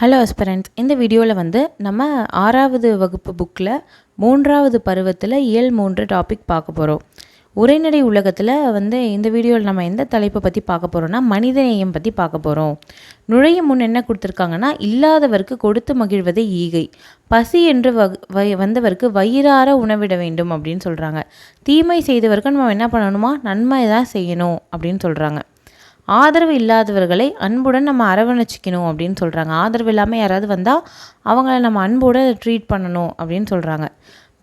Hello அஸ்பரண்ட்ஸ் இந்த வீடியோவில் வந்து நம்ம ஆறாவது வகுப்பு புக்கில் மூன்றாவது பருவத்தில் இயல் மூன்று டாபிக் பார்க்க போகிறோம் உரைநடை உலகத்தில் வந்து இந்த வீடியோவில் நம்ம எந்த தலைப்பை பற்றி பார்க்க போகிறோம்னா மனிதநேயம் பற்றி பார்க்க போகிறோம் நுழையும் முன் என்ன கொடுத்துருக்காங்கன்னா இல்லாதவருக்கு கொடுத்து மகிழ்வதே ஈகை. பசி என்று வ வந்தவருக்கு வயிறார உணவிட வேண்டும் அப்படின்னு சொல்கிறாங்க தீமை செய்தவருக்கு நம்ம என்ன பண்ணணுமா? நன்மை தான் செய்யணும் அப்படின்னு சொல்கிறாங்க ஆதரவு இல்லாதவர்களை அன்புடன் நம்ம அரவணைச்சிக்கணும் அப்படின்னு சொல்கிறாங்க ஆதரவு இல்லாமல் யாராவது வந்தால் அவங்கள நம்ம அன்போடு ட்ரீட் பண்ணணும் அப்படின்னு சொல்கிறாங்க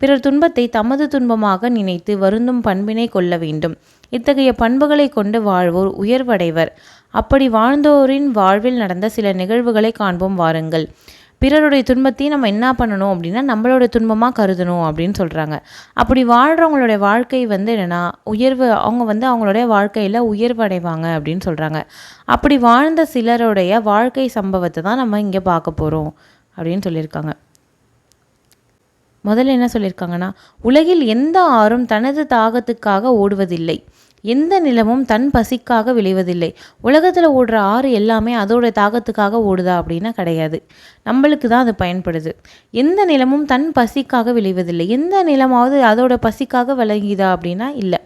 பிறர் துன்பத்தை தமது துன்பமாக நினைத்து வருந்தும் பண்பினை கொள்ள வேண்டும். இத்தகைய பண்புகளை கொண்டு வாழ்வோர் உயர்வடைவர். அப்படி வாழ்ந்தோரின் வாழ்வில் நடந்த சில நிகழ்வுகளை காண்போம் வாருங்கள். பிறருடைய துன்பத்தையும் நம்ம என்ன பண்ணணும் அப்படின்னா நம்மளோட துன்பமாக கருதணும் அப்படின்னு சொல்கிறாங்க அப்படி வாழ்கிறவங்களுடைய வாழ்க்கை வந்து என்னென்னா உயர்வு அவங்க வந்து அவங்களுடைய வாழ்க்கையில் உயர்வு அடைவாங்க அப்படின்னு சொல்கிறாங்க அப்படி வாழ்ந்த சிலருடைய வாழ்க்கை சம்பவத்தை தான் நம்ம இங்கே பார்க்க போகிறோம் அப்படின்னு சொல்லியிருக்காங்க. முதல்ல என்ன சொல்லியிருக்காங்கன்னா உலகில் எந்த ஆறும் தனது தாகத்துக்காக ஓடுவதில்லை. எந்த நிலமும் தன் பசிக்காக விளைவதில்லை. உலகத்தில் ஓடுற ஆறு எல்லாமே அதோட தாகத்துக்காக ஓடுதா அப்படின்னா கிடையாது. நம்மளுக்கு தான் அது பயன்படுது. எந்த நிலமும் தன் பசிக்காக விளைவதில்லை. எந்த நிலமாவது அதோட பசிக்காக விளங்குதா அப்படின்னா இல்லை.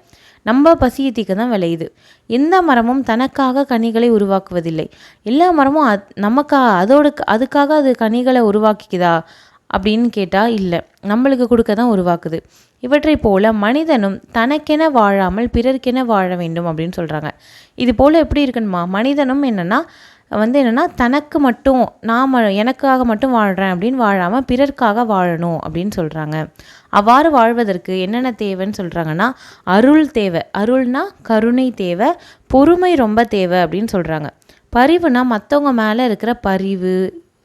நம்ம பசியை தான் விளையுது. எந்த மரமும் தனக்காக கனிகளை உருவாக்குவதில்லை. எல்லா மரமும் அத் நமக்கா அதோட அதுக்காக அது கனிகளை உருவாக்கிக்குதா? அப்படின்னு கேட்டால் இல்லை. நம்மளுக்கு கொடுக்க தான் உருவாக்குது. இவற்றை போல மனிதனும் தனக்கென வாழாமல் பிறர்க்கென வாழ வேண்டும் அப்படின்னு சொல்கிறாங்க இது போல் எப்படி இருக்கணுமா? மனிதனும் என்னென்னா வந்து என்னென்னா தனக்கு மட்டும் நான் எனக்காக மட்டும் வாழ்கிறேன் அப்படின்னு வாழாமல் பிறர்க்காக வாழணும் அப்படின்னு சொல்கிறாங்க அவ்வாறு வாழ்வதற்கு என்னென்ன தேவைன்னு சொல்கிறாங்கன்னா அருள் தேவை. அருள்னா கருணை தேவை பொறுமை ரொம்ப தேவை அப்படின்னு சொல்கிறாங்க பரிவுனா மற்றவங்க மேலே இருக்கிற பரிவு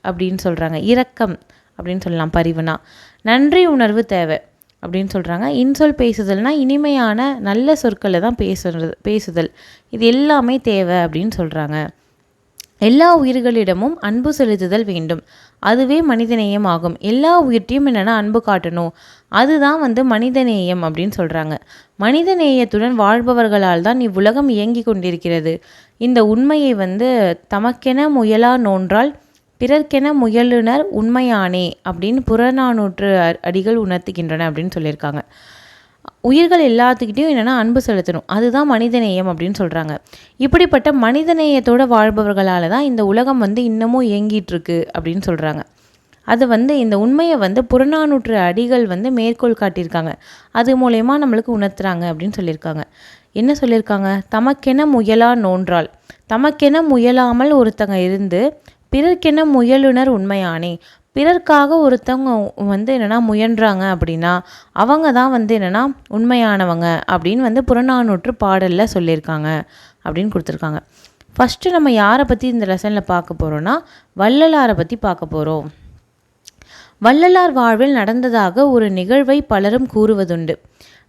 அப்படின்னு சொல்கிறாங்க இரக்கம். அப்படின்னு சொல்லலாம். பரிவுனா. நன்றி உணர்வு தேவை அப்படின்னு சொல்கிறாங்க இன்சொல் பேசுதல்னால் இனிமையான நல்ல சொற்களை தான் பேசுறது பேசுதல். இது எல்லாமே தேவை அப்படின்னு சொல்கிறாங்க எல்லா உயிர்களிடமும் அன்பு செலுத்துதல் வேண்டும். அதுவே மனிதநேயம் ஆகும். எல்லா உயிர்ட்டையும் என்னென்னா அன்பு காட்டணும். அதுதான் வந்து மனிதநேயம் அப்படின்னு சொல்கிறாங்க மனிதநேயத்துடன் வாழ்பவர்களால் தான் இவ்வுலகம் இயங்கி கொண்டிருக்கிறது. இந்த உண்மையை வந்து தமக்கென முயலா நோன்றால் பிறர்க்கென முயலுனர் உண்மையானே அப்படின்னு புறநானூற்று அடிகள் உணர்த்துகின்றன அப்படின்னு சொல்லியிருக்காங்க. உயிர்கள் எல்லாத்துக்கிட்டையும் என்னென்னா அன்பு செலுத்தணும். அதுதான் மனிதநேயம் அப்படின்னு சொல்கிறாங்க இப்படிப்பட்ட மனிதநேயத்தோடு வாழ்பவர்களால் தான் இந்த உலகம் வந்து இன்னமும் இயங்கிட்டுருக்கு அப்படின்னு சொல்கிறாங்க அது வந்து இந்த உண்மையை வந்து புறநானூற்று அடிகள் வந்து மேற்கோள் காட்டியிருக்காங்க. அது மூலயமா நம்மளுக்கு உணர்த்துறாங்க அப்படின்னு சொல்லியிருக்காங்க. என்ன சொல்லியிருக்காங்க? தமக்கென முயலா நோன்றால் தமக்கென முயலாமல் ஒருத்தங்க இருந்து பிறர்க்கென முயலுனர் உண்மையானே. பிறர்க்காக ஒருத்தவங்க வந்து என்னென்னா முயன்றாங்க அப்படின்னா அவங்க தான் வந்து என்னென்னா உண்மையானவங்க அப்படின்னு வந்து புறநானூற்று பாடலில் சொல்லியிருக்காங்க அப்படின்னு கொடுத்துருக்காங்க. ஃபஸ்ட்டு நம்ம யாரை பற்றி இந்த லெசனில் பார்க்க போகிறோன்னா வள்ளலாரை பற்றி பார்க்க போகிறோம் வள்ளலார் வாழ்வில் நடந்ததாக ஒரு நிகழ்வை பலரும் கூறுவதுண்டு.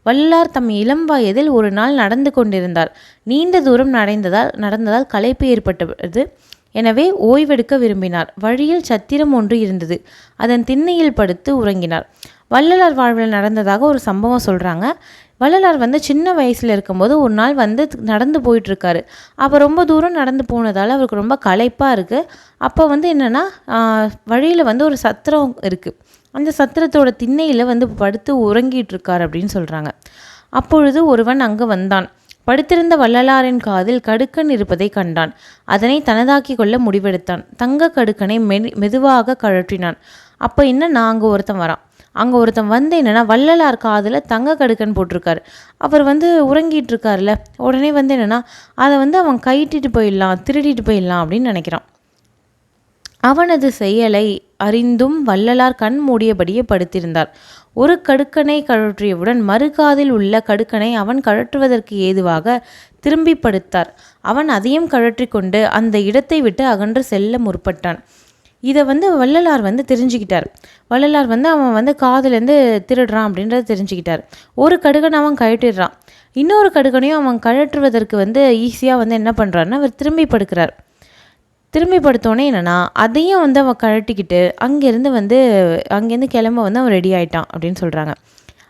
வள்ளலார் தம் இளம் வயதில் ஒரு நாள் நடந்து கொண்டிருந்தார். நீண்ட தூரம் நடந்ததால் நடந்ததால் களைப்பு ஏற்பட்டது. எனவே ஓய்வெடுக்க விரும்பினார். வழியில் சத்திரம் ஒன்று இருந்தது. அதன் திண்ணையில் படுத்து உறங்கினார். வள்ளலார் வாழ்வில் நடந்ததாக ஒரு சம்பவம் சொல்கிறாங்க வள்ளலார் வந்து சின்ன வயசில் இருக்கும்போது ஒரு நாள் வந்து நடந்து போயிட்டுருக்காரு. அப்போ ரொம்ப தூரம் நடந்து போனதால் அவருக்கு ரொம்ப களைப்பாக இருக்குது அப்போ வந்து என்னென்னா வழியில் வந்து ஒரு சத்திரம் இருக்குது அந்த சத்திரத்தோட திண்ணையில் வந்து படுத்து உறங்கிட்டு இருக்கார் அப்படின்னு சொல்கிறாங்க அப்பொழுது ஒருவன் அங்கே வந்தான். படுத்திருந்த வள்ளலாரின் காதில் கடுக்கன் இருப்பதை கண்டான். அதனை தனதாக்கி கொள்ள முடிவெடுத்தான். தங்க கடுக்கனை மெ மெதுவாக கழற்றினான். அப்போ என்ன நான் அங்கே ஒருத்தன் வரான்? அங்கே ஒருத்தன் வந்து என்னென்னா வள்ளலார் காதில் தங்க கடுக்கன் போட்டிருக்காரு. அவர் வந்து உறங்கிட்டு இருக்காருல்ல உடனே வந்து என்னென்னா அதை வந்து அவன் கைட்டிட்டு போயிடலாம் திருடிட்டு போயிடலாம் அப்படின்னு நினைக்கிறான். அவனது செயலை அறிந்தும் வள்ளலார் கண் மூடியபடியே படுத்திருந்தார். ஒரு கடுக்கனை கழற்றியவுடன் மறுகாதில் உள்ள கடுக்கனை அவன் கழற்றுவதற்கு ஏதுவாக திரும்பி படுத்தார். அவன் அதையும் கழற்றி கொண்டு அந்த இடத்தை விட்டு அகன்று செல்ல முற்பட்டான். இதை வந்து வள்ளலார் வந்து தெரிஞ்சுக்கிட்டார். வள்ளலார் வந்து அவன் வந்து காதுலேருந்து திருடுறான் அப்படின்றத தெரிஞ்சுக்கிட்டார். ஒரு கடுக்கனை அவன் கழட்டிடுறான் இன்னொரு கடுக்கனையும் அவன் கழற்றுவதற்கு வந்து ஈஸியாக வந்து என்ன பண்ணுறாருன்னா அவர் திரும்பி படுக்கிறார். திரும்பி படுத்தோடனே என்னென்னா அதையும் வந்து அவன் கழட்டிக்கிட்டு அங்கேருந்து வந்து அங்கேருந்து கிளம்ப வந்து அவன் ரெடி ஆயிட்டான் அப்படின்னு சொல்கிறாங்க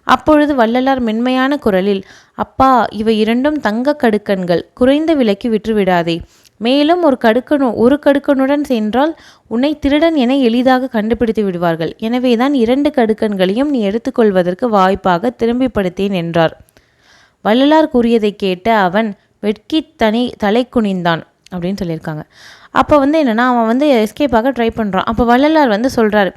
அப்பொழுது வள்ளலார் மென்மையான குரலில் அப்பா இவை இரண்டும் தங்க கடுக்கன்கள் குறைந்த விலைக்கு விற்று விடாதே மேலும் ஒரு கடுக்கனு ஒரு கடுக்கனுடன் சென்றால் உன்னை திருடன் என எளிதாக கண்டுபிடித்து விடுவார்கள். எனவேதான் இரண்டு கடுக்கன்களையும் நீ எடுத்துக்கொள்வதற்கு வாய்ப்பாக திரும்பி படுத்தேன் என்றார். வள்ளலார் கூறியதை கேட்ட அவன் வெட்கி தனி தலை குனிந்தான் அப்படின்னு சொல்லியிருக்காங்க. அப்போ வந்து என்னென்னா அவன் வந்து எஸ்கேப் ஆக ட்ரை பண்ணுறான் அப்போ வள்ளலார் வந்து சொல்கிறாரு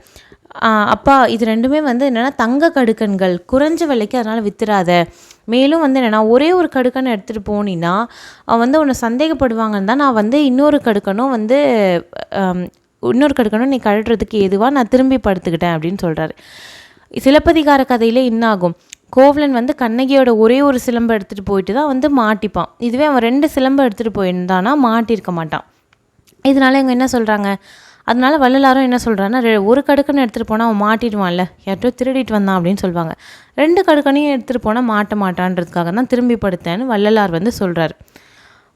அப்பா இது ரெண்டுமே வந்து என்னென்னா தங்க கடுக்கன்கள். குறைஞ்ச விலைக்கு அதனால் வித்துறாத. மேலும் வந்து என்னென்னா ஒரே ஒரு கடுக்கன் எடுத்துகிட்டு போனீன்னா அவன் வந்து உன்னை சந்தேகப்படுவாங்கன்னு தான் நான் வந்து இன்னொரு கடுக்கனும் வந்து இன்னொரு கடுக்கனும் நீ கழட்டுறதுக்கு எதுவாக நான் திரும்பி படுத்துக்கிட்டேன் அப்படின்னு சொல்கிறாரு சிலப்பதிகார கதையில் இன்னாகும். கோவலன் வந்து கண்ணகியோட ஒரே ஒரு சிலம்பை எடுத்துகிட்டு போயிட்டு தான் வந்து மாட்டிப்பான். இதுவே அவன் ரெண்டு சிலம்பை எடுத்துகிட்டு போயிருந்தானா மாட்டியிருக்க மாட்டான். இதனால இவங்க என்ன சொல்கிறாங்க அதனால வள்ளலாரும் என்ன சொல்கிறாங்கன்னா ஒரு கடுக்குன்னு எடுத்துகிட்டு போனால் அவன் மாட்டிடுவான்ல. யார்ட்டோ திருடிட்டு வந்தான் அப்படின்னு சொல்லுவாங்க ரெண்டு கடுக்கனையும் எடுத்துகிட்டு போனால் மாட்ட மாட்டான்றதுக்காக தான் திரும்பி படுத்தேன்னு வள்ளலார் வந்து சொல்கிறார்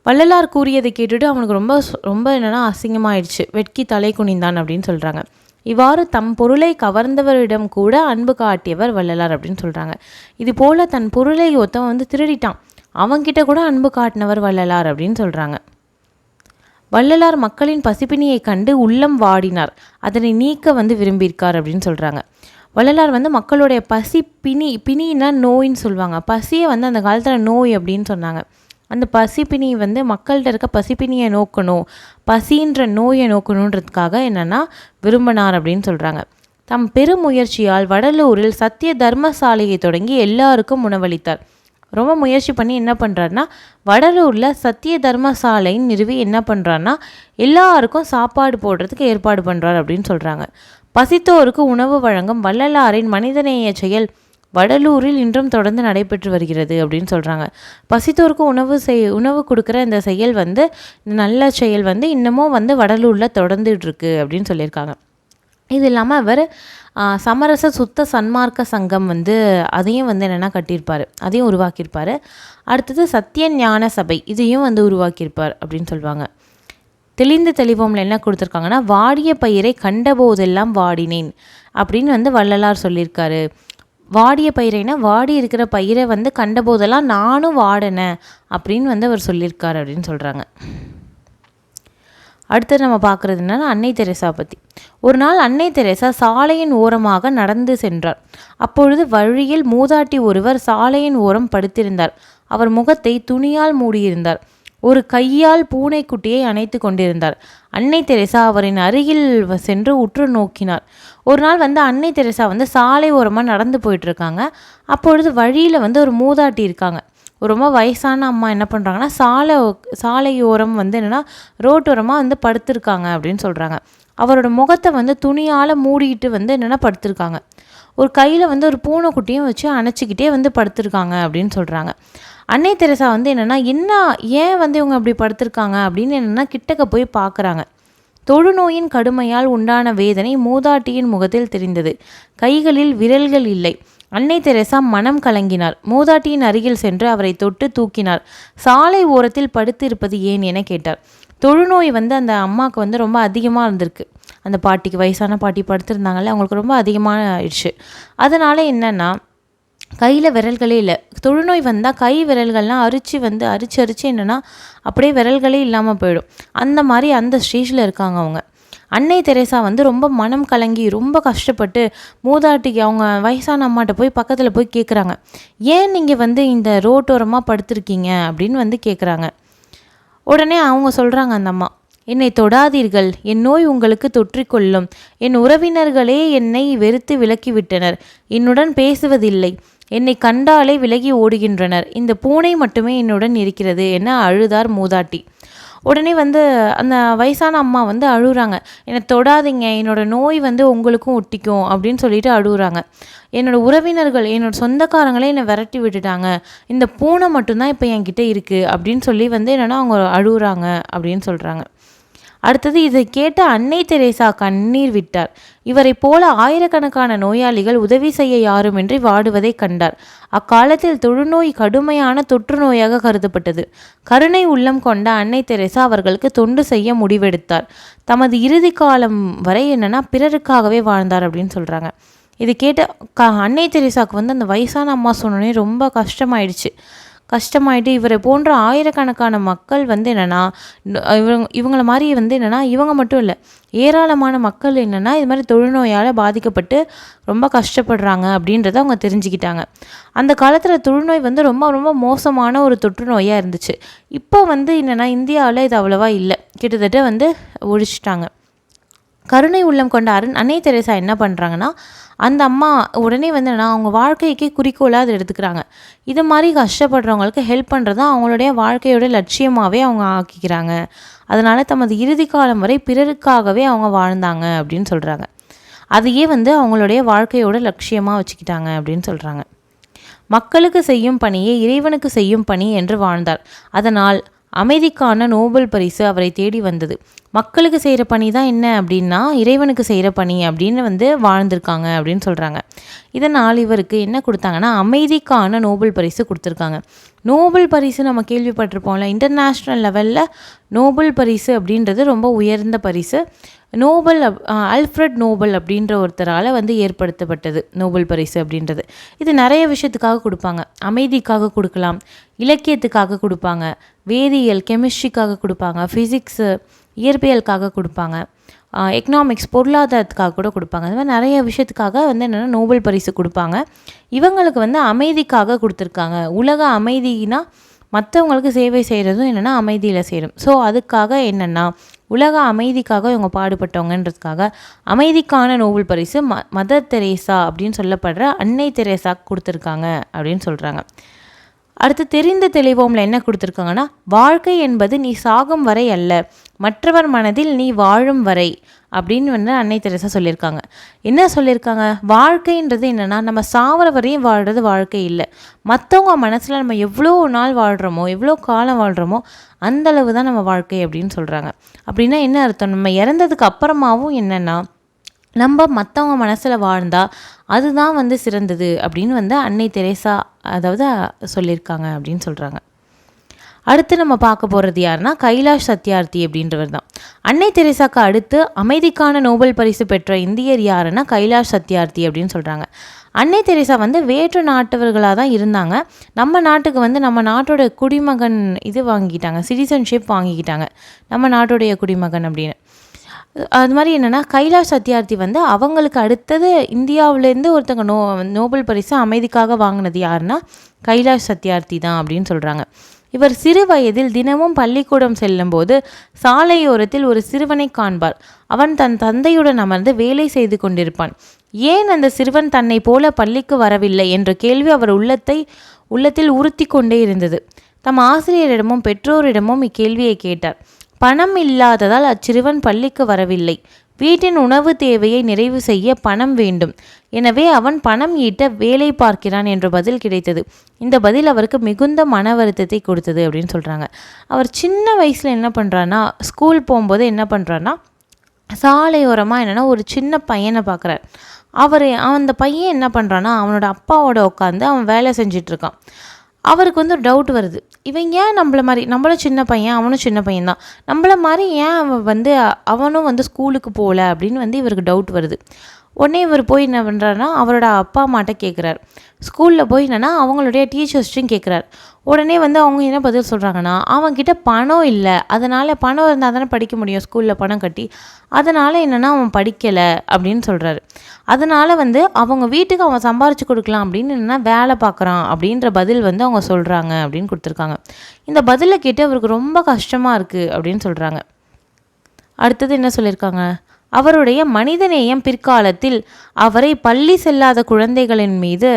வள்ளலார் கூறியதை கேட்டுட்டு அவனுக்கு ரொம்ப ரொம்ப என்னென்னா அசிங்கமாயிடுச்சு. வெட்கி தலை குனிந்தான் அப்படின்னு சொல்கிறாங்க இவ்வாறு தம் பொருளை கவர்ந்தவரிடம் கூட அன்பு காட்டியவர் வள்ளலார் அப்படின்னு சொல்கிறாங்க இது போல் தன் பொருளை ஒருத்தவன் வந்து திருடிட்டான். அவன்கிட்ட கூட அன்பு காட்டினவர் வள்ளலார் அப்படின்னு சொல்கிறாங்க வள்ளலார் மக்களின் பசிப்பினியை கண்டு உள்ளம் வாடினார். அதனை நீக்க வந்து விரும்பியிருக்கார் அப்படின்னு சொல்கிறாங்க வள்ளலார் வந்து மக்களுடைய பசி பிணி பிணின்னா நோயின்னு சொல்லுவாங்க பசியை வந்து அந்த காலத்தில் நோய் அப்படின்னு சொன்னாங்க. அந்த பசிப்பினி வந்து மக்கள்கிட்ட இருக்க பசிப்பினியை நோக்கணும் பசின்ற நோயை நோக்கணுன்றதுக்காக என்னென்னா விரும்பினார் அப்படின்னு சொல்கிறாங்க தம் பெருமுயற்சியால் வடலூரில் சத்திய தர்மசாலையை தொடங்கி எல்லாருக்கும் உணவளித்தார். ரொம்ப முயற்சி பண்ணி என்ன பண்ணுறாருன்னா வடலூரில் சத்திய தர்மசாலைன்னு நிறுவி என்ன பண்ணுறாருன்னா எல்லாருக்கும் சாப்பாடு போடுறதுக்கு ஏற்பாடு பண்ணுறார் அப்படின்னு சொல்கிறாங்க பசித்தோருக்கு உணவு வழங்கும் வள்ளலாரின் மனிதநேய செயல் வடலூரில் இன்றும் தொடர்ந்து நடைபெற்று வருகிறது அப்படின்னு சொல்கிறாங்க பசித்தோருக்கு உணவு செய் உணவு கொடுக்குற இந்த செயல் வந்து நல்ல செயல் வந்து இன்னமும் வந்து வடலூரில் தொடர்ந்துட்டு இருக்கு அப்படின்னு சொல்லியிருக்காங்க. இது இல்லாமல் அவர் சமரச சுத்த சன்மார்க்க சங்கம் வந்து அதையும் வந்து என்னென்னா கட்டியிருப்பார். அதையும் உருவாக்கியிருப்பார். அடுத்தது சத்திய ஞான சபை இதையும் வந்து உருவாக்கியிருப்பார் அப்படின்னு சொல்லுவாங்க தெளிந்து தெளிவோம்ல என்ன கொடுத்துருக்காங்கன்னா வாடிய பயிரை கண்டபோதெல்லாம் வாடினேன் அப்படின்னு வந்து வள்ளலார் சொல்லியிருக்காரு. வாடிய பயிரைனா வாடி இருக்கிற பயிரை வந்து கண்டபோதெல்லாம் நானும் வாடினேன் அப்படின்னு வந்து அவர் சொல்லியிருக்காரு அப்படின்னு சொல்கிறாங்க அடுத்து நம்ம பார்க்குறது என்னென்னா அன்னை தெரசா பற்றி ஒரு நாள் அன்னை தெரசா சாலையின் ஓரமாக நடந்து சென்றார் அப்பொழுது வழியில் மூதாட்டி ஒருவர் சாலையின் ஓரம் படுத்திருந்தார். அவர் முகத்தை துணியால் மூடியிருந்தார். ஒரு கையால் பூனைக்குட்டியை அணைத்து கொண்டிருந்தார். அன்னை தெரசா அவரின் அருகில் வ- சென்று உற்று நோக்கினார் ஒரு நாள் வந்து அன்னை தெரசா வந்து சாலை ஓரமாக நடந்து போயிட்டு இருக்காங்க. அப்பொழுது வழியில் வந்து ஒரு மூதாட்டி இருக்காங்க. ரொம்ப வயசான அம்மா என்ன பண்ணுறாங்கன்னா சாலை சாலையோரம் வந்து என்னென்னா ரோட்டோரமாக வந்து படுத்திருக்காங்க அப்படின்னு சொல்கிறாங்க அவரோட முகத்தை வந்து துணியால் மூடிட்டு வந்து என்னென்னா படுத்திருக்காங்க. ஒரு கையில் வந்து ஒரு பூனைக்குட்டியும் வச்சு அணைச்சிக்கிட்டே வந்து படுத்திருக்காங்க அப்படின்னு சொல்கிறாங்க அன்னை தெரசா வந்து என்னென்னா என்ன ஏன் வந்து இவங்க அப்படி படுத்திருக்காங்க அப்படின்னு என்னென்னா கிட்டக்க போய் பார்க்குறாங்க தொழுநோயின் கடுமையால் உண்டான வேதனை மூதாட்டியின் முகத்தில் தெரிந்தது. கைகளில் விரல்கள் இல்லை. அன்னை தெரசா மனம் கலங்கினார் மூதாட்டியின் அருகில் சென்று அவரை தொட்டு தூக்கினார் சாலை ஓரத்தில் படுத்திருப்பது ஏன் என கேட்டார் தொழுநோய் வந்து அந்த அம்மாவுக்கு வந்து ரொம்ப அதிகமாக இருந்திருக்கு. அந்த பாட்டிக்கு வயசான பாட்டி படுத்திருந்தாங்கல்ல அவங்களுக்கு ரொம்ப அதிகமாக ஆயிடுச்சு. அதனால் என்னன்னா கையில் விரல்களே இல்லை. தொழுநோய் வந்தால் கை விரல்கள்லாம் அரிச்சு வந்து அரிச்சு அரிச்சு என்னென்னா அப்படியே விரல்களே இல்லாமல் போயிடும். அந்த மாதிரி அந்த ஸ்டேஜில் இருக்காங்க அவங்க. அன்னை தெரேசா வந்து ரொம்ப மனம் கலங்கி ரொம்ப கஷ்டப்பட்டு மூதாட்டிக்கு அவங்க வயசான அம்மாட்ட போய் பக்கத்தில் போய் கேட்குறாங்க ஏன் நீங்கள் வந்து இந்த ரோட்டோரமாக படுத்திருக்கீங்க? அப்படின்னு வந்து கேட்குறாங்க உடனே அவங்க சொல்கிறாங்க அந்த அம்மா என்னை தொடாதீர்கள். என் நோய் உங்களுக்கு தொற்றிக்கொள்ளும் என் உறவினர்களே என்னை வெறுத்து விலக்கிவிட்டனர் என்னுடன் பேசுவதில்லை. என்னை கண்டாலே விலகி ஓடுகின்றனர். இந்த பூனை மட்டுமே என்னுடன் இருக்கிறது என அழுதார் மூதாட்டி. உடனே வந்து அந்த வயசான அம்மா வந்து அழுகுறாங்க. என்னை தொடாதீங்க என்னோடய நோய் வந்து உங்களுக்கும் ஒட்டிக்கும் அப்படின்னு சொல்லிட்டு அழுகுறாங்க. என்னோட உறவினர்கள் என்னோட சொந்தக்காரங்களே என்னை விரட்டி விட்டுட்டாங்க. இந்த பூனை மட்டும்தான் இப்போ என்கிட்ட இருக்குது அப்படின்னு சொல்லி வந்து என்னென்னா அவங்க அழுகுறாங்க அப்படின்னு சொல்கிறாங்க அடுத்தது இதை கேட்ட அன்னை தெரேசா கண்ணீர் விட்டார். இவரைப் போல ஆயிரக்கணக்கான நோயாளிகள் உதவி செய்ய யாருமின்றி வாடுவதை கண்டார். அக்காலத்தில் தொழுநோய் கடுமையான தொற்று நோயாக கருதப்பட்டது. கருணை உள்ளம் கொண்ட அன்னை தெரேசா அவர்களுக்கு தொண்டு செய்ய முடிவெடுத்தார். தமது இறுதி காலம் வரை என்னன்னா பிறருக்காகவே வாழ்ந்தார் அப்படின்னு சொல்கிறாங்க இது கேட்ட க அன்னை தெரேசாவுக்கு வந்து அந்த வயசான அம்மா சொன்னோடனே ரொம்ப கஷ்டமாயிடுச்சு. கஷ்டமாயிட்டு இவரை போன்ற ஆயிரக்கணக்கான மக்கள் வந்து என்னென்னா இவங்க இவங்கள மாதிரி வந்து என்னென்னா இவங்க மட்டும் இல்லை ஏராளமான மக்கள் என்னென்னா இது மாதிரி தொழுநோயால் பாதிக்கப்பட்டு ரொம்ப கஷ்டப்படுறாங்க அப்படின்றத அவங்க தெரிஞ்சுக்கிட்டாங்க. அந்த காலத்தில் தொழுநோய் வந்து ரொம்ப ரொம்ப மோசமான ஒரு தொற்று நோயாக இருந்துச்சு. இப்போ வந்து என்னென்னா இந்தியாவில் இது அவ்வளோவா இல்லை. கிட்டத்தட்ட வந்து ஒழிச்சிட்டாங்க. கருணை உள்ளம் கொண்ட அருண் அன்னை தெரேசா என்ன பண்ணுறாங்கன்னா அந்த அம்மா உடனே வந்து என்னன்னா அவங்க வாழ்க்கைக்கே குறிக்கோளாக அதை எடுத்துக்கிறாங்க. இது மாதிரி கஷ்டப்படுறவங்களுக்கு ஹெல்ப் பண்ணுறது தான் அவங்களுடைய வாழ்க்கையோட லட்சியமாகவே அவங்க ஆக்கிக்கிறாங்க. அதனால் தமது இறுதி காலம் வரை பிறருக்காகவே அவங்க வாழ்ந்தாங்க அப்படின்னு சொல்கிறாங்க அதையே வந்து அவங்களுடைய வாழ்க்கையோட லட்சியமாக வச்சுக்கிட்டாங்க அப்படின்னு சொல்கிறாங்க மக்களுக்கு செய்யும் பணியே இறைவனுக்கு செய்யும் பணி என்று வாழ்ந்தார். அதனால் அமைதிக்கான நோபல் பரிசு அவரை தேடி வந்தது. மக்களுக்கு செய்கிற பணி தான் என்ன அப்படின்னா இறைவனுக்கு செய்கிற பணி அப்படின்னு வந்து வாழ்ந்திருக்காங்க அப்படின்னு சொல்கிறாங்க இதனால் இவருக்கு என்ன கொடுத்தாங்கன்னா அமைதிக்கான நோபல் பரிசு கொடுத்துருக்காங்க. நோபல் பரிசு நம்ம கேள்விப்பட்டிருப்போம்ல இன்டர்நேஷ்னல் லெவலில் நோபல் பரிசு அப்படின்றது ரொம்ப உயர்ந்த பரிசு. நோபல் அல்ஃப்ரட் நோபல் அப்படின்ற ஒருத்தரால் வந்து ஏற்படுத்தப்பட்டது நோபல் பரிசு அப்படின்றது. இது நிறைய விஷயத்துக்காக கொடுப்பாங்க. அமைதிக்காக கொடுக்கலாம் இலக்கியத்துக்காக கொடுப்பாங்க வேதியியல் கெமிஸ்ட்ரிக்காக கொடுப்பாங்க ஃபிசிக்ஸு இயற்பியலுக்காக கொடுப்பாங்க எக்கனாமிக்ஸ் பொருளாதாரத்துக்காக கூட கொடுப்பாங்க. அது மாதிரி நிறைய விஷயத்துக்காக வந்து என்னென்னா நோபல் பரிசு கொடுப்பாங்க. இவங்களுக்கு வந்து அமைதிக்காக கொடுத்துருக்காங்க. உலக அமைதினா மற்றவங்களுக்கு சேவை செய்கிறதும் என்னென்னா அமைதியில் சேரும். ஸோ அதுக்காக என்னென்னா உலக அமைதிக்காக இவங்க பாடுபட்டவங்கன்றதுக்காக அமைதிக்கான நோபல் பரிசு ம மதர் தெரேசா அப்படின்னு சொல்லப்படுற அன்னை தெரேசா கொடுத்துருக்காங்க அப்படின்னு சொல்கிறாங்க அடுத்து தெரிந்த தெளிவோம்ல என்ன கொடுத்துருக்காங்கன்னா வாழ்க்கை என்பது நீ சாகும் வரை அல்ல மற்றவர் மனதில் நீ வாழும் வரை. அப்படின்னு வந்து அன்னை தெரசா சொல்லியிருக்காங்க. என்ன சொல்லியிருக்காங்க? வாழ்க்கைன்றது என்னென்னா நம்ம சாவர வரையும் வாழ்கிறது வாழ்க்கை இல்லை. மற்றவங்க மனசில் நம்ம எவ்வளோ நாள் வாழ்கிறோமோ எவ்வளோ காலம் வாழ்கிறோமோ அந்தளவு தான் நம்ம வாழ்க்கை அப்படின்னு சொல்கிறாங்க அப்படின்னா என்ன அர்த்தம்? நம்ம இறந்ததுக்கு அப்புறமாவும் என்னென்னா நம்ம மற்றவங்க மனசில் வாழ்ந்தால் அதுதான் வந்து சிறந்தது அப்படின்னு வந்து அன்னை தெரேசா அதாவது சொல்லியிருக்காங்க அப்படின்னு சொல்கிறாங்க அடுத்து நம்ம பார்க்க போகிறது யாருன்னா கைலாஷ் சத்யார்த்தி அப்படின்றவர் தான். அன்னை தெரேசாக்கு அடுத்து அமைதிக்கான நோபல் பரிசு பெற்ற இந்தியர் யாருன்னா கைலாஷ் சத்யார்த்தி அப்படின்னு சொல்கிறாங்க அன்னை தெரேசா வந்து வேற்று நாட்டவர்களாக தான் இருந்தாங்க. நம்ம நாட்டுக்கு வந்து நம்ம நாட்டோட குடிமகன் இது வாங்கிக்கிட்டாங்க சிட்டிசன்ஷிப் வாங்கிக்கிட்டாங்க. நம்ம நாட்டுடைய குடிமகன் அப்படின்னு. அது மாதிரி என்னென்னா கைலாஷ் சத்யார்த்தி வந்து அவங்களுக்கு அடுத்தது இந்தியாவிலேருந்து ஒருத்தங்க நோ நோபல் பரிசு அமைதிக்காக வாங்கினது யாருன்னா கைலாஷ் சத்யார்த்தி தான் அப்படின்னு சொல்கிறாங்க இவர் சிறு வயதில் தினமும் பள்ளிக்கூடம் செல்லும்போது சாலையோரத்தில் ஒரு சிறுவனை காண்பார். அவன் தன் தந்தையுடன் அமர்ந்து வேலை செய்து கொண்டிருப்பான். ஏன் அந்த சிறுவன் தன்னை போல பள்ளிக்கு வரவில்லை என்ற கேள்வி அவர் உள்ளத்தை உள்ளத்தில் உறுத்தி கொண்டே இருந்தது. தம் ஆசிரியரிடமும் பெற்றோரிடமும் இக்கேள்வியை கேட்டார். பணம் இல்லாததால் அச்சிறுவன் பள்ளிக்கு வரவில்லை. வீட்டின் உணவு தேவையை நிறைவு செய்ய பணம் வேண்டும். எனவே அவன் பணம் ஈட்ட வேலை பார்க்கிறான் என்ற பதில் கிடைத்தது. இந்த பதில் அவருக்கு மிகுந்த மன வருத்தத்தை கொடுத்தது அப்படின்னு சொல்கிறாங்க அவர் சின்ன வயசில் என்ன பண்ணுறான்னா ஸ்கூல் போகும்போது என்ன பண்ணுறான்னா சாலையோரமாக என்னென்னா ஒரு சின்ன பையனை பார்க்குறார் அவர் அந்த பையன் என்ன பண்ணுறான்னா அவனோட அப்பாவோட உட்காந்து அவன் வேலை செஞ்சிட்ருக்கான் அவருக்கு வந்து ஒரு டவுட் வருது. இவன் ஏன் நம்மள மாதிரி நம்மளும் சின்ன பையன் அவனும் சின்ன பையன் தான் நம்மள மாதிரி ஏன் அவன் வந்து அவனும் வந்து ஸ்கூலுக்கு போகல அப்படின்னு வந்து இவருக்கு டவுட் வருது. உடனே இவர் போய் என்ன பண்ணுறாருனா அவரோட அப்பா அம்மாட்ட கேட்குறாரு ஸ்கூலில் போய் என்னென்னா அவங்களுடைய டீச்சர்ஸ்ட்டையும் கேட்குறாரு உடனே வந்து அவங்க என்ன பதில் சொல்கிறாங்கன்னா அவன்கிட்ட பணம் இல்லை. அதனால் பணம் இருந்தால் தானே படிக்க முடியும் ஸ்கூலில் பணம் கட்டி. அதனால் என்னென்னா அவன் படிக்கலை அப்படின்னு சொல்கிறாரு அதனால் வந்து அவங்க வீட்டுக்கு அவன் சம்பாரித்து கொடுக்கலாம் அப்படின்னு என்னென்னா வேலை பார்க்குறான் அப்படின்ற பதில் வந்து அவங்க சொல்கிறாங்க அப்படின்னு கொடுத்துருக்காங்க. இந்த பதிலை கேட்டு அவருக்கு ரொம்ப கஷ்டமாக இருக்குது அப்படின்னு சொல்கிறாங்க அடுத்தது என்ன சொல்லியிருக்காங்க? அவருடைய மனிதநேயம் பிற்காலத்தில் அவரை பள்ளி செல்லாத குழந்தைகளின் மீது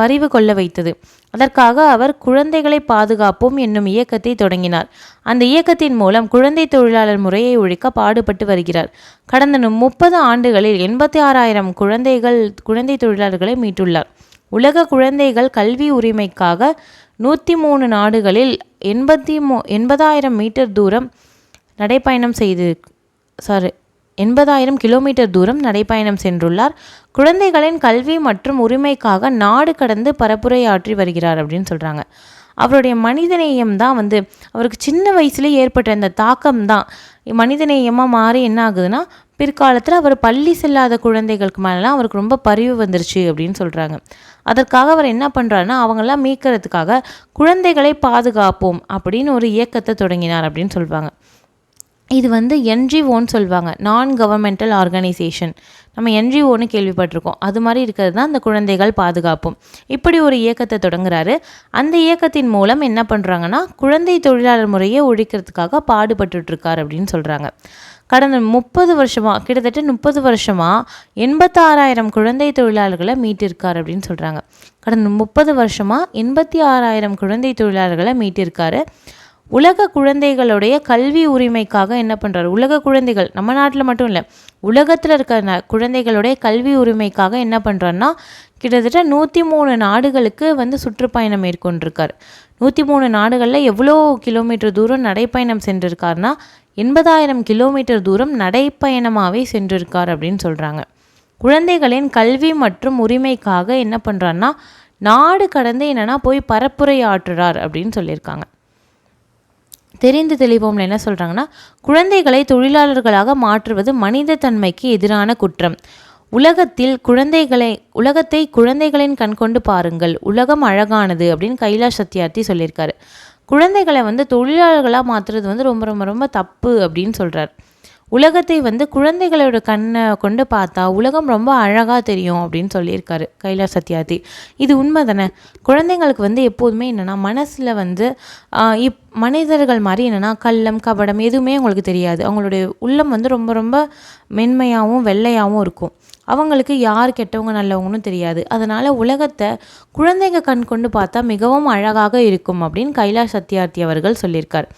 பரிவு கொள்ள வைத்தது. அதற்காக அவர் குழந்தைகளை பாதுகாப்போம் என்னும் இயக்கத்தை தொடங்கினார். அந்த இயக்கத்தின் மூலம் குழந்தை தொழிலாளர் முறையை ஒழிக்க பாடுபட்டு வருகிறார். கடந்த முப்பது ஆண்டுகளில் எண்பத்தி ஆறாயிரம் குழந்தைகள் குழந்தை தொழிலாளர்களை மீட்டுள்ளார். உலக குழந்தைகள் கல்வி உரிமைக்காக நூற்றி மூணு நாடுகளில் எண்பத்தி மூ எண்பதாயிரம் மீட்டர் தூரம் நடைப்பயணம் செய்து சாரி எண்பதாயிரம் கிலோமீட்டர் தூரம் நடைப்பயணம் சென்றுள்ளார். குழந்தைகளின் கல்வி மற்றும் உரிமைக்காக நாடு கடந்து பரப்புரையாற்றி வருகிறார் அப்படின்னு சொல்கிறாங்க அவருடைய மனிதநேயம் தான் வந்து அவருக்கு சின்ன வயசுலேயே ஏற்பட்ட அந்த தாக்கம் தான். மனிதநேயமாக மாறி என்ன ஆகுதுன்னா பிற்காலத்தில் அவர் பள்ளி செல்லாத குழந்தைகளுக்கு மேலாம் அவருக்கு ரொம்ப பரிவு வந்துருச்சு அப்படின்னு சொல்கிறாங்க அதற்காக அவர் என்ன பண்ணுறாருன்னா அவங்களாம் மீட்கிறதுக்காக குழந்தைகளை பாதுகாப்போம் அப்படின்னு ஒரு இயக்கத்தை தொடங்கினார் அப்படின்னு சொல்வாங்க. இது வந்து என்ஜிஓன்னு சொல்லுவாங்க நான் கவர்மெண்டல் ஆர்கனைசேஷன் நம்ம என்ஜிஓன்னு கேள்விப்பட்டிருக்கோம். அது மாதிரி இருக்கிறது தான் அந்த குழந்தைகள் பாதுகாப்பும். இப்படி ஒரு இயக்கத்தை தொடங்குறாரு. அந்த இயக்கத்தின் மூலம் என்ன பண்ணுறாங்கன்னா குழந்தை தொழிலாளர் முறையை ஒழிக்கிறதுக்காக பாடுபட்டுருக்கார் அப்படின்னு சொல்கிறாங்க கடந்த முப்பது வருஷமாக கிட்டத்தட்ட முப்பது வருஷமாக எண்பத்தாறாயிரம் குழந்தை தொழிலாளர்களை மீட்டிருக்கார் அப்படின்னு சொல்கிறாங்க கடந்த முப்பது வருஷமாக எண்பத்தி ஆறாயிரம் குழந்தை தொழிலாளர்களை மீட்டிருக்காரு. உலக குழந்தைகளுடைய கல்வி உரிமைக்காக என்ன பண்ணுறாரு உலக குழந்தைகள் நம்ம நாட்டில் மட்டும் இல்லை உலகத்தில் இருக்க ந குழந்தைகளுடைய கல்வி உரிமைக்காக என்ன பண்ணுறாருன்னா கிட்டத்தட்ட நூற்றி மூணு நாடுகளுக்கு வந்து சுற்றுப்பயணம் மேற்கொண்டிருக்கார். நூற்றி மூணு நாடுகளில் எவ்வளோ கிலோமீட்டர் தூரம் நடைப்பயணம் சென்றிருக்காருனா எண்பதாயிரம் கிலோமீட்டர் தூரம் நடைப்பயணமாகவே சென்றிருக்கார் அப்படின்னு சொல்கிறாங்க குழந்தைகளின் கல்வி மற்றும் உரிமைக்காக என்ன பண்ணுறாருன்னா நாடு கடந்து என்னென்னா போய் பரப்புரை ஆற்றுறார் அப்படின்னு சொல்லியிருக்காங்க. தெரிந்து தெளிவோம்ல என்ன சொல்கிறாங்கன்னா குழந்தைகளை தொழிலாளர்களாக மாற்றுவது மனித தன்மைக்கு எதிரான குற்றம். உலகத்தில் குழந்தைகளை உலகத்தை குழந்தைகளின் கண் கொண்டு பாருங்கள். உலகம் அழகானது அப்படின்னு கைலாஷ் சத்யார்த்தி சொல்லியிருக்காரு. குழந்தைகளை வந்து தொழிலாளர்களாக மாற்றுறது வந்து ரொம்ப ரொம்ப ரொம்ப தப்பு அப்படின்னு சொல்கிறார் உலகத்தை வந்து குழந்தைகளோட கண்ணை கொண்டு பார்த்தா உலகம் ரொம்ப அழகாக தெரியும் அப்படின்னு சொல்லியிருக்காரு கைலா சத்யார்த்தி. இது உண்மை தானே குழந்தைங்களுக்கு வந்து எப்போதுமே என்னென்னா மனசில் வந்து இப் மனிதர்கள் மாதிரி என்னென்னா கள்ளம் கபடம் எதுவுமே அவங்களுக்கு தெரியாது. அவங்களுடைய உள்ளம் வந்து ரொம்ப ரொம்ப மென்மையாகவும் வெள்ளையாகவும் இருக்கும். அவங்களுக்கு யார் கெட்டவங்க நல்லவங்கன்னு தெரியாது. அதனால் உலகத்தை குழந்தைங்க கண் கொண்டு பார்த்தா மிகவும் அழகாக இருக்கும் அப்படின்னு கைலாஷ் சத்யார்த்தி அவர்கள் சொல்லியிருக்கார்.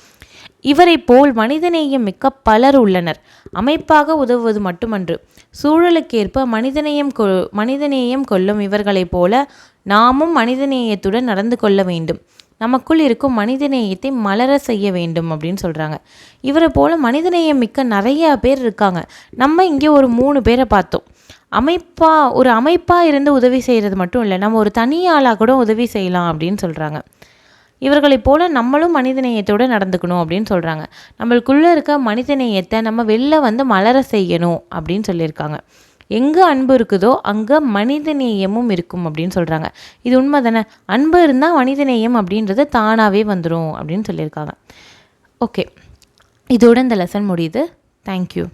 இவரை போல் மனிதநேயம் மிக்க பலர் உள்ளனர். அமைப்பாக உதவுவது மட்டுமன்று. சூழலுக்கேற்ப மனிதநேயம் கொ மனிதநேயம் கொள்ளும் இவர்களைப் போல நாமும் மனிதநேயத்துடன் நடந்து கொள்ள வேண்டும். நமக்குள் இருக்கும் மனிதநேயத்தை மலர செய்ய வேண்டும் அப்படின்னு சொல்கிறாங்க இவரை போல் மனிதநேயம் மிக்க நிறைய பேர் இருக்காங்க. நம்ம இங்கே ஒரு மூணு பேரை பார்த்தோம். அமைப்பாக ஒரு அமைப்பாக இருந்து உதவி செய்கிறது மட்டும் இல்லை. நம்ம ஒரு தனியாளாக கூட உதவி செய்யலாம் அப்படின்னு சொல்கிறாங்க இவர்களைப் போல் நம்மளும் மனிதநேயத்தோடு நடந்துக்கணும் அப்படின்னு சொல்கிறாங்க நம்மளுக்குள்ளே இருக்க மனிதநேயத்தை நம்ம வெளில வந்து மலர செய்யணும் அப்படின்னு சொல்லியிருக்காங்க. எங்கே அன்பு இருக்குதோ அங்கே மனிதநேயமும் இருக்கும் அப்படின்னு சொல்கிறாங்க இது உண்மை தானே அன்பு இருந்தால் மனிதநேயம் அப்படின்றது தானாகவே வந்துடும் அப்படின்னு சொல்லியிருக்காங்க. ஓகே. இதோட இந்த லெசன் முடியுது. தேங்க்யூ